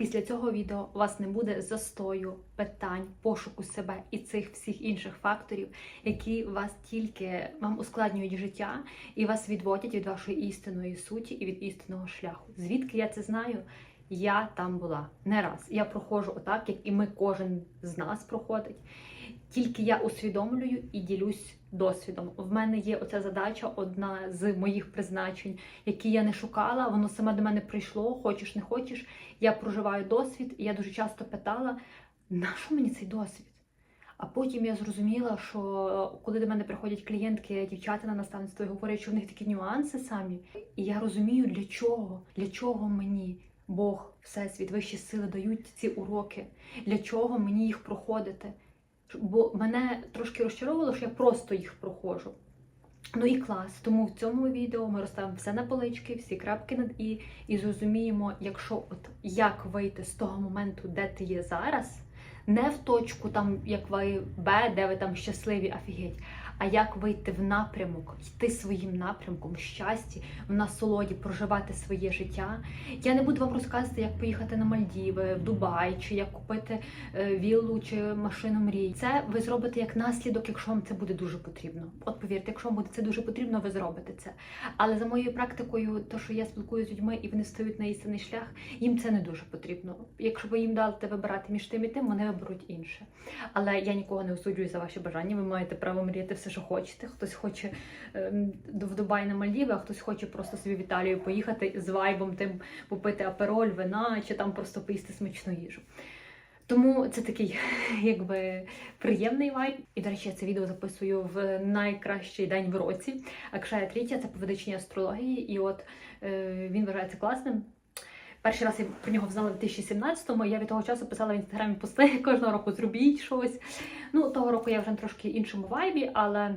Після цього відео у вас не буде застою, питань, пошуку себе і цих всіх інших факторів, які вас тільки вам ускладнюють життя і вас відводять від вашої істинної суті і від істинного шляху. Звідки я це знаю? Я там була не раз. Я проходжу отак, як і ми кожен з нас проходить. Тільки я усвідомлюю і ділюсь досвідом. В мене є оця задача, одна з моїх призначень, які я не шукала. Воно саме до мене прийшло, хочеш не хочеш. Я проживаю досвід, і я дуже часто питала, на що мені цей досвід? А потім я зрозуміла, що коли до мене приходять клієнтки, дівчата на наставництво і говорять, що в них такі нюанси самі, і я розумію, для чого, для чого мені Бог, Всесвіт, вищі сили дають ці уроки, для чого мені їх проходити. Бо мене трошки розчаровувало, що я просто їх проходжу. Ну і клас. Тому в цьому відео ми розставимо все на полички, всі крапки над і, і зрозуміємо, якщо от як вийти з того моменту, де ти є зараз, не в точку, там як ви Б, де ви там щасливі, офігеть, а як вийти в напрямок, йти своїм напрямком, в щасті, в насолоді, проживати своє життя. Я не буду вам розказувати, як поїхати на Мальдіви, в Дубай, чи як купити е, віллу чи машину мрій. Це ви зробите як наслідок, якщо вам це буде дуже потрібно. От повірте, якщо вам буде це дуже потрібно, ви зробите це. Але за моєю практикою, то що я спілкуюся з людьми і вони стають на істинний шлях, їм це не дуже потрібно. Якщо ви їм дали вибирати між тим і тим, вони виберуть інше. Але я нікого не осуджую за ваші бажання. Ви маєте право мріяти все, що хочете. Хтось хоче ем, в Дубай на Мальдіви, а хтось хоче просто собі в Італію поїхати з вайбом, тим попити апероль, вина чи там просто поїсти смачну їжу. Тому це такий, якби приємний вайб. І, до речі, я це відео записую в найкращий день в році. Акшая Трітя це по ведичній астрології, і от е, він вважається класним. Перший раз я про нього знала в 2017-му, я від того часу писала в інстаграмі пости кожного року зробіть щось. Ну, того року я вже на трошки іншому вайбі, але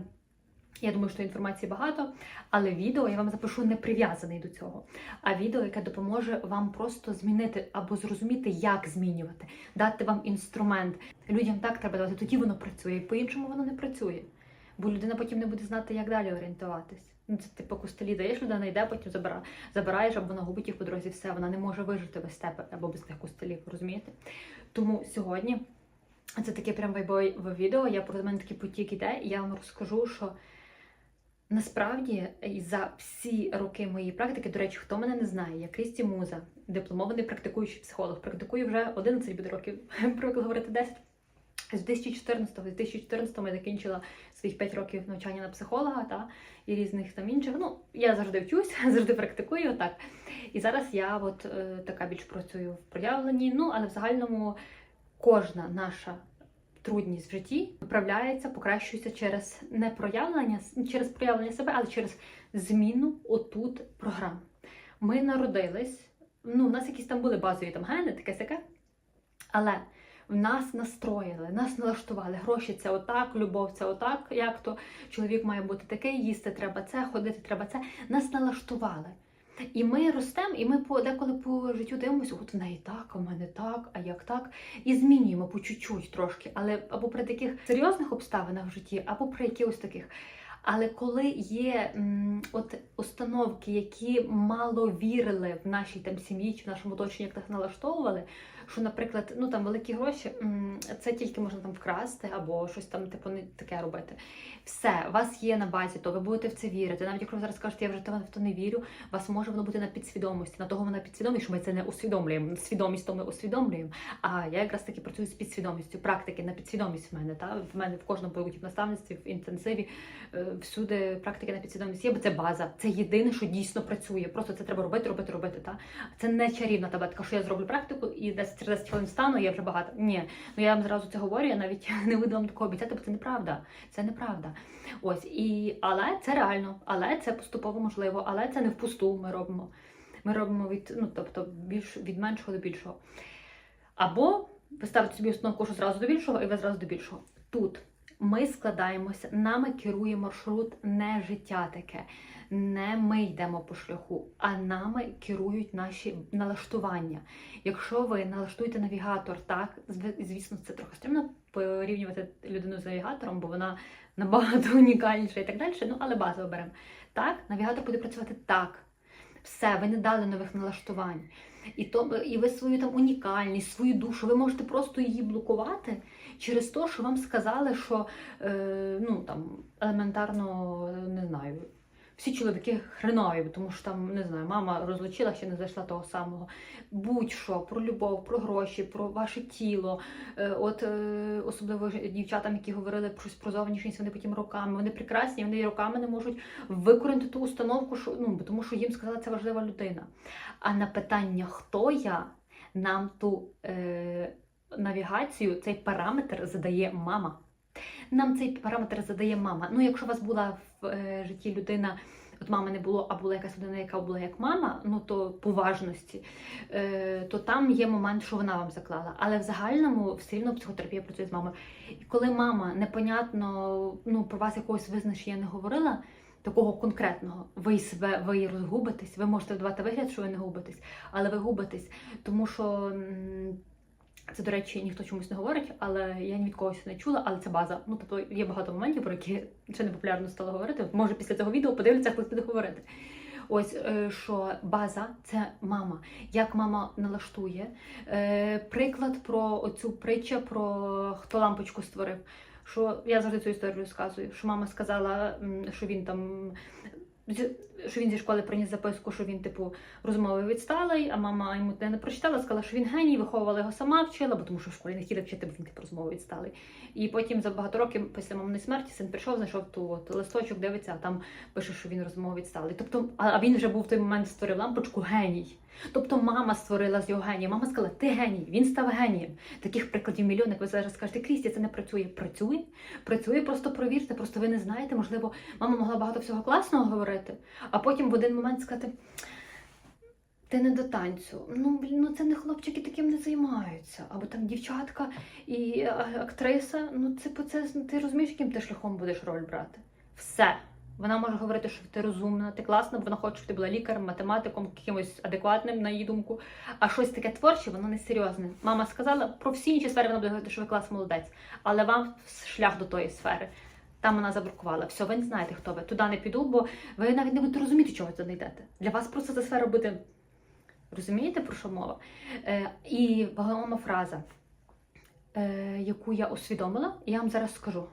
я думаю, що інформації багато. Але відео я вам запишу не прив'язаний до цього, а відео, яке допоможе вам просто змінити або зрозуміти, як змінювати, дати вам інструмент. Людям так треба давати, тоді воно працює, і по-іншому воно не працює. Бо людина потім не буде знати, як далі орієнтуватись. Ну, це типу костелі даєш, людина йде, потім забира, забираєш, або вона губить їх по дорозі, все, вона не може вижити без тебе або без тих костелів, розумієте? Тому сьогодні це таке прям вайбове відео. Я про мене такий потік іде, і я вам розкажу, що насправді за всі роки моєї практики, до речі, хто мене не знає, я Крісті Муза, дипломований практикуючий психолог. Практикую вже 11 буде років, привикла говорити 10. З 2014 з 2014-го я закінчила своїх 5 років навчання на психолога та і різних там інших. Ну, я завжди вчусь, завжди практикую так. І зараз я от е, така більш працюю в проявленні. Ну, але в загальному кожна наша трудність в житті виправляється, покращується через не проявлення, через проявлення себе, але через зміну отут програм. Ми народились, ну, у нас якісь там були базові там гени, таке сяке, але нас настроїли, нас налаштували. Гроші це отак, любов це отак, як то чоловік має бути такий, їсти треба це, ходити треба це. Нас налаштували. І ми ростемо, і ми по деколи по життю дивимося, от в неї так, а в мене так, а як так. І змінюємо по чуть-чуть трошки, але або при таких серйозних обставинах в житті, або при якихось таких. Але коли є м, от установки, які мало вірили в нашій там сім'ї чи в нашому оточенні, як нас налаштовували, що, наприклад, ну там великі гроші, це тільки можна там вкрасти або щось там типу не таке робити. Все, вас є на базі, то ви будете в це вірити. Навіть якщо ви зараз кажете, я вже в то не вірю, вас може воно бути на підсвідомості. На того вона підсвідомість, що ми це не усвідомлюємо. Свідомість то ми усвідомлюємо. А я якраз таки працюю з підсвідомістю, практики на підсвідомість в мене. Та в мене в кожному поруті в наставництві, в інтенсиві, е, всюди практики на підсвідомість є, бо це база. Це єдине, що дійсно працює. Просто це треба робити, робити, робити. Та це не чарівна таблетка, що я зроблю практику і десь через 10 хвилин стану, я вже багато. Ні, ну я вам зразу це говорю. Я навіть не буду вам такого обіцяти, бо це неправда. Це неправда. Ось і але це реально, але це поступово можливо, але це не впусту. Ми робимо. Ми робимо від ну, тобто більш від меншого до більшого. Або ви ставите собі установку, що зразу до більшого, і ви зразу до більшого. Тут ми складаємося, нами керує маршрут не життя таке, не ми йдемо по шляху, а нами керують наші налаштування. Якщо ви налаштуєте навігатор, так звісно, це трохи стрімно порівнювати людину з навігатором, бо вона набагато унікальніша і так далі. Ну, але базово беремо. Так, навігатор буде працювати так. Все, ви не дали нових налаштувань. І то і ви свою там унікальність, свою душу, ви можете просто її блокувати через те, що вам сказали, що е, ну там елементарно не знаю. Всі чоловіки хренові, тому що там не знаю, мама розлучила, ще не знайшла того самого. Будь-що про любов, про гроші, про ваше тіло. Е, От е, особливо дівчатам, які говорили про щось про зовнішність, вони потім роками. Вони прекрасні, вони роками не можуть викорінити ту установку, що ну тому, що їм сказала це важлива людина. А на питання, хто я, нам ту е, навігацію, цей параметр задає мама. Нам цей параметр задає мама. Ну, якщо у вас була в е, житті людина, от мами не було, а була якась людина, яка була як мама, ну то поважності, е, то там є момент, що вона вам заклала. Але в загальному все рівно психотерапія працює з мамою. І коли мама непонятно ну, про вас якогось визначення не говорила, такого конкретного, ви себе ви розгубитесь, ви можете давати вигляд, що ви не губитесь, але ви губитесь, тому що. Це, до речі, ніхто чомусь не говорить, але я ні від когось не чула, але це база. Ну, тобто є багато моментів, про які ще не популярно стало говорити. Може, після цього відео подивляться, хтось буде говорити. Ось е, що база це мама. Як мама налаштує. Е, Приклад про оцю притчу про хто лампочку створив. Що я завжди цю історію розказую, що мама сказала, що він там. Що він зі школи приніс записку, що він, типу, розмови відсталий, а мама йому не прочитала, сказала, що він геній, виховувала його сама вчила, бо тому що в школі не хотіли вчити, бо він типу розмови відсталий. І потім за багато років після маминої смерті син прийшов, знайшов ту от листочок, дивиться, а там пише, що він розмови відсталий. Тобто, а він вже був в той момент створив лампочку геній. Тобто мама створила з його генія. Мама сказала, ти геній, він став генієм. Таких прикладів мільйон, ви зараз скажете, Крісті, це не працює. Працює, працює, просто провірте, просто ви не знаєте. Можливо, мама могла багато всього класного говорити, а потім в один момент сказати. Ти не до танцю. Ну, блін, ну це не хлопчики таким не займаються. Або там дівчатка і е, актриса. Ну, по це ти розумієш, яким ти шляхом будеш роль брати. Все. Вона може говорити, що ти розумна, ти класна, бо вона хоче, щоб ти була лікарем, математиком, якимось адекватним, на її думку. А щось таке творче, воно не серйозне. Мама сказала, про всі інші сфери вона буде говорити, що ви клас молодець, але вам шлях до тої сфери. Там вона забракувала. Все, ви не знаєте, хто ви. Туди не піду, бо ви навіть не будете розуміти, чого ви туди йдете. Для вас просто ця сфера буде. Розумієте, про що мова? Е, і вагома фраза, е, яку я усвідомила, я вам зараз скажу: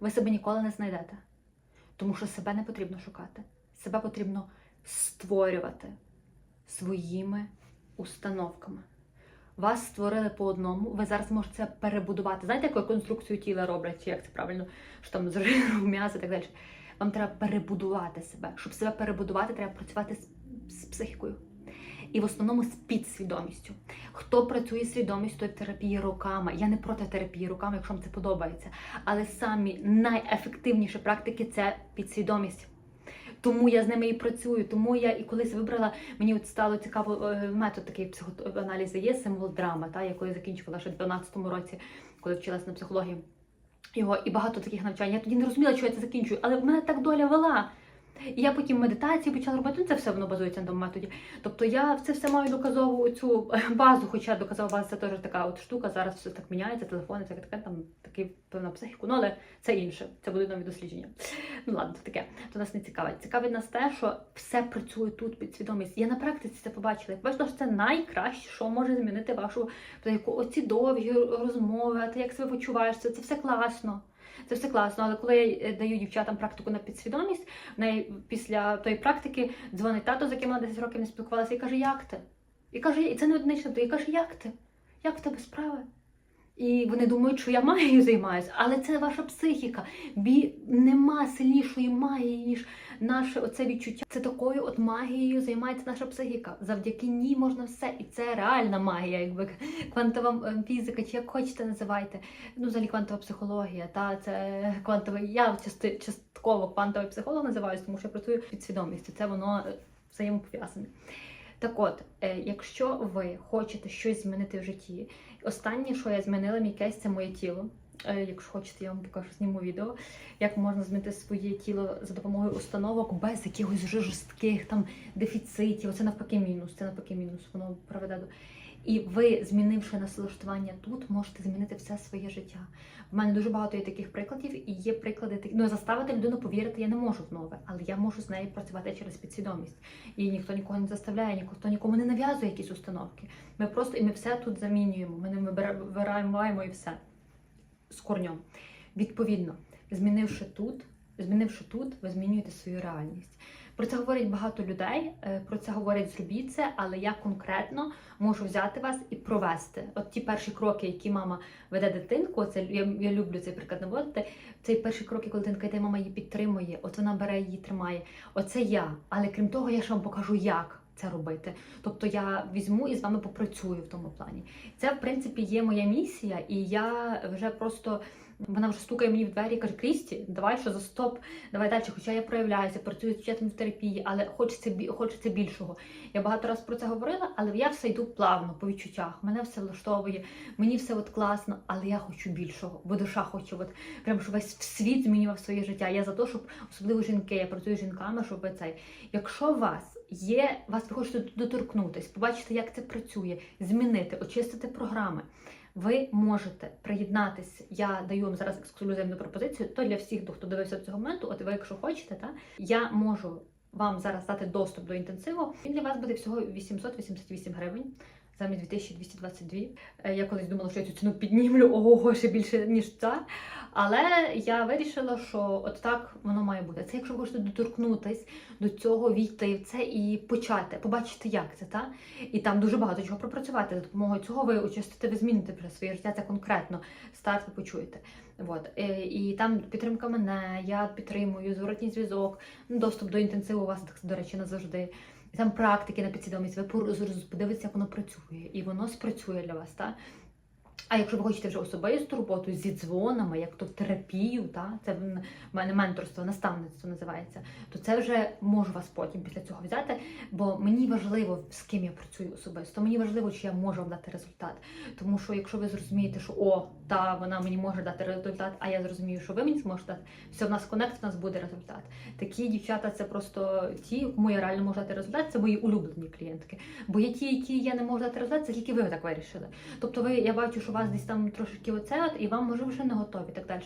ви себе ніколи не знайдете. Тому що себе не потрібно шукати. Себе потрібно створювати своїми установками. Вас створили по одному, ви зараз можете це перебудувати. Знаєте, яку конструкцію тіла роблять, чи як це правильно, що там з жиру, м'ясо і так далі. Вам треба перебудувати себе. Щоб себе перебудувати, треба працювати з, з психікою. І в основному з підсвідомістю. Хто працює свідомістю, той в терапії роками. Я не проти терапії роками, якщо вам це подобається. Але самі найефективніші практики це підсвідомість. Тому я з ними і працюю. Тому я і колись вибрала, мені от стало цікаво е, метод такий психоаналізу є символ драма, та, я закінчувала ще в 12-му році, коли вчилася на психології. Його і багато таких навчань. Я тоді не розуміла, що я це закінчую, але в мене так доля вела. І я потім медитацію почала робити. Ну, це все воно базується на тому методі. Тобто я це все маю доказову цю базу, хоча доказова база це теж така от штука. Зараз все так міняється, телефони, таке таке, там такий певна психіку. Ну але це інше, це будуть нові дослідження. Ну ладно, це таке. То нас не цікавить. Цікавить нас те, що все працює тут під свідомість. Я на практиці це побачила. Я бачила, що це найкраще, що може змінити вашу психіку. Оці довгі розмови, ти як себе почуваєш, це, це все класно. Це все класно, але коли я е, даю дівчатам практику на підсвідомість, в неї після тої практики дзвонить тато, з яким вона 10 років не спілкувалася, і каже, як ти? І каже, і це не одинична, і каже, як ти? Як в тебе справи? І вони думають, що я магією займаюся, але це ваша психіка. Бі нема сильнішої магії, ніж наше оце відчуття. Це такою от магією займається наша психіка. Завдяки ній можна все. І це реальна магія, якби квантова фізика, чи як хочете називайте. Ну, взагалі квантова психологія, та це квантовий. Я части, частково квантовий психолог називаюся, тому що я працюю під свідомістю. Це воно е, взаємопов'язане. Так от, е, якщо ви хочете щось змінити в житті, останнє, що я змінила, мій кейс, це моє тіло. Е, Якщо хочете, я вам покажу зніму відео, як можна змінити своє тіло за допомогою установок без якихось жорстких там дефіцитів. Це навпаки мінус, це навпаки мінус, воно приведе до. І ви, змінивши налаштування тут, можете змінити все своє життя. В мене дуже багато є таких прикладів, і є приклади. Ну, заставити людину повірити я не можу в нове, але я можу з нею працювати через підсвідомість. І ніхто нікого не заставляє, ніхто нікому не нав'язує якісь установки. Ми просто і ми все тут замінюємо. Ми не вибираємо і все з корнем. Відповідно, змінивши тут, змінивши тут, ви змінюєте свою реальність. Про це говорять багато людей, е, про це говорять зробіть це, але я конкретно можу взяти вас і провести. От ті перші кроки, які мама веде дитинку, це я, я люблю цей приклад наводити. Цей перші кроки, коли дитинка йде, мама її підтримує, от вона бере її, тримає. Оце я. Але крім того, я ж вам покажу, як. Це робити, тобто я візьму і з вами попрацюю в тому плані. Це в принципі є моя місія, і я вже просто вона вже стукає мені в двері і каже: Крісті, давай що за стоп, давай далі. Хоча я проявляюся, працюю з вчителем в терапії, але хочеться хочеться більшого. Я багато разів про це говорила, але я все йду плавно по відчуттях. Мене все влаштовує, мені все от класно, але я хочу більшого, бо душа хоче, от прям щоб весь світ змінював своє життя. Я за те, щоб особливо жінки, я працюю з жінками, щоб цей. Якщо вас є, вас ви хочете доторкнутись, побачити, як це працює, змінити, очистити програми. Ви можете приєднатись. Я даю вам зараз ексклюзивну пропозицію. То для всіх, хто дивився до цього моменту, от ви, якщо хочете, та я можу вам зараз дати доступ до інтенсиву. Він для вас буде всього 888 гривень. Замість 2222. Е, Я колись думала, що я цю ціну піднімлю ого, ще більше ніж ця. Але я вирішила, що от так воно має бути. Це якщо ви хочете доторкнутись до цього, війти в це і почати, побачити, як це, та? І там дуже багато чого пропрацювати. За допомогою цього ви очистите, ви зміните вже своє життя. Це конкретно старт ви почуєте. От. Е, І там підтримка мене, я підтримую, зворотній зв'язок, доступ до інтенсиву у вас, до речі, назавжди. Там практики на підсвідомість, ви подивитися, як воно працює, і воно спрацює для вас. Та? А якщо ви хочете вже особисту роботу зі дзвонами, як то терапію, та це в мене менторство, наставництво називається, то це вже можу вас потім після цього взяти. Бо мені важливо, з ким я працюю особисто. Мені важливо, чи я можу вам дати результат. Тому що якщо ви зрозумієте, що о, та вона мені може дати результат, а я зрозумію, що ви мені зможете дати, все, в нас конект, в нас буде результат. Такі дівчата, це просто ті, кому я реально можу дати результат, це мої улюблені клієнтки. Бо є ті, які я не можу дати результат, це тільки ви так вирішили. Тобто, ви я бачу, що вас десь там трошки оце, от, і вам може вже не готові так далі.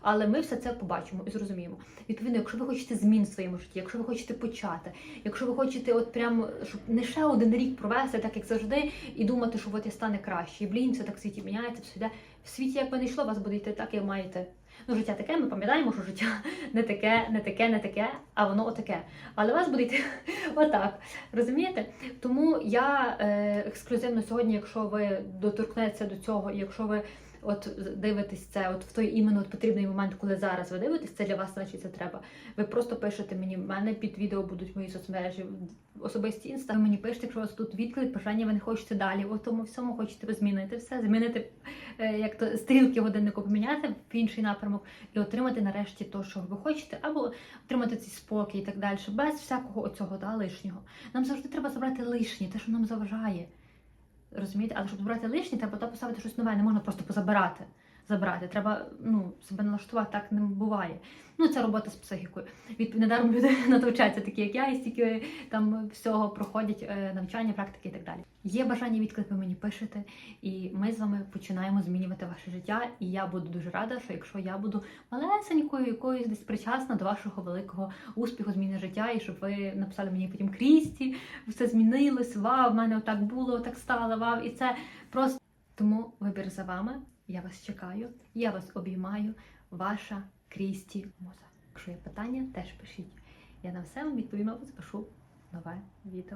Але ми все це побачимо і зрозуміємо. Відповідно, якщо ви хочете змін в своєму житті, якщо ви хочете почати, якщо ви хочете, от прям щоб не ще один рік провести, так як завжди, і думати, що от я стане краще. І блін, все так в світі міняється, все йде. В світі, як би не йшло, вас буде йти так, як маєте. Ну, життя таке, ми пам'ятаємо, що життя не таке, не таке, не таке, а воно отаке. Але у вас буде отак. Розумієте? Тому я е, ексклюзивно сьогодні, якщо ви доторкнетеся до цього, якщо ви от дивитесь це, от в той іменно от потрібний момент, коли зараз ви дивитесь, це для вас, значить, це треба. Ви просто пишете мені, в мене під відео будуть мої соцмережі, особисті інста. Ви мені пишете, якщо у вас тут відклик, бажання ви не хочете далі. У тому всьому хочете змінити все, змінити е, як то стрілки годиннику поміняти в інший напрямок і отримати нарешті те, що ви хочете, або отримати цей спокій і так далі, без всякого оцього да, лишнього. Нам завжди треба забрати лишнє, те, що нам заважає. Розумієте, але щоб забрати лишнє, треба туди поставити щось нове, не можна просто позабирати. Забрати. Треба ну, себе налаштувати, так не буває. Ну, це робота з психікою. Від недаром люди навчаються такі, як я, і стільки там всього проходять е, навчання, практики і так далі. Є бажання відклик, ви мені пишете, і ми з вами починаємо змінювати ваше життя. І я буду дуже рада, що якщо я буду малесенькою, якоюсь десь причасна до вашого великого успіху, зміни життя, і щоб ви написали мені потім Крісті, все змінилось, вау, в мене отак було, отак стало, вау, і це просто тому вибір за вами. Я вас чекаю, я вас обіймаю, ваша Крісті Моза. Якщо є питання, теж пишіть. Я на все вам відповім запишу нове відео.